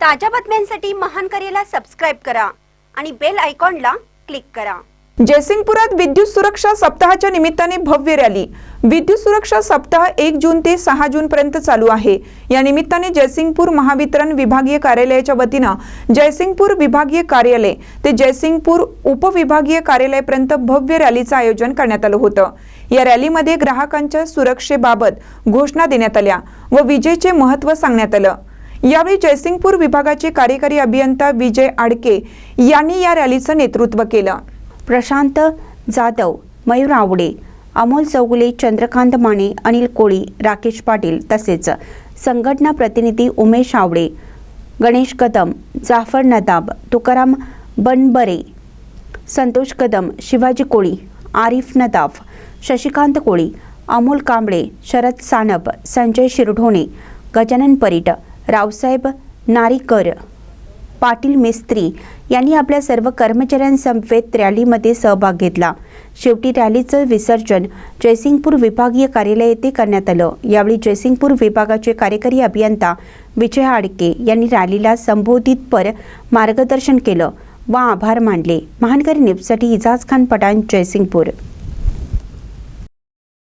ताज्या बातम्यांसाठी महान करेला सबस्क्राईब करा आणि बेल आयकॉनला क्लिक करा. जयसिंगपुरात विद्युत सुरक्षा सप्ताहाच्या निमित्ताने भव्य रॅली. विद्युत सुरक्षा सप्ताह एक जून ते सहा जून पर्यंत चालू आहे. या निमित्ताने जयसिंगपूर महावितरण विभागीय कार्यालयाच्या वतीनं जयसिंगपूर विभागीय कार्यालय ते जयसिंगपूर उपविभागीय कार्यालयापर्यंत भव्य रॅलीचं आयोजन करण्यात आलं होतं. या रॅलीमध्ये ग्राहकांच्या सुरक्षेबाबत घोषणा देण्यात आल्या व विजेचे महत्त्व सांगण्यात आलं. यावेळी जयसिंगपूर विभागाचे कार्यकारी अभियंता विजय आडके यांनी या रॅलीचं नेतृत्व केलं. प्रशांत जाधव मयूर आवडे अमोल चौगुले चंद्रकांत माने अनिल कोळी राकेश पाटील तसेच संघटना प्रतिनिधी उमेश आवडे गणेश कदम जाफर नदाब तुकाराम बनबरे संतोष कदम शिवाजी कोळी आरिफ नदाफ शशिकांत कोळी अमोल कांबळे शरद सानप संजय शिरढोणे गजानन परीट रावसाहेब नारीकर पाटील मिस्त्री यांनी आपल्या सर्व कर्मचाऱ्यांसमवेत रॅलीमध्ये सहभाग घेतला. शेवटी रॅलीचं विसर्जन जयसिंगपूर विभागीय कार्यालय येथे करण्यात आलं. यावेळी जयसिंगपूर विभागाचे कार्यकारी अभियंता विजय आडके यांनी रॅलीला संबोधितपर मार्गदर्शन केलं व आभार मानले. महानगर न्यूजसाठी इजाज खान पठाण जयसिंगपूर.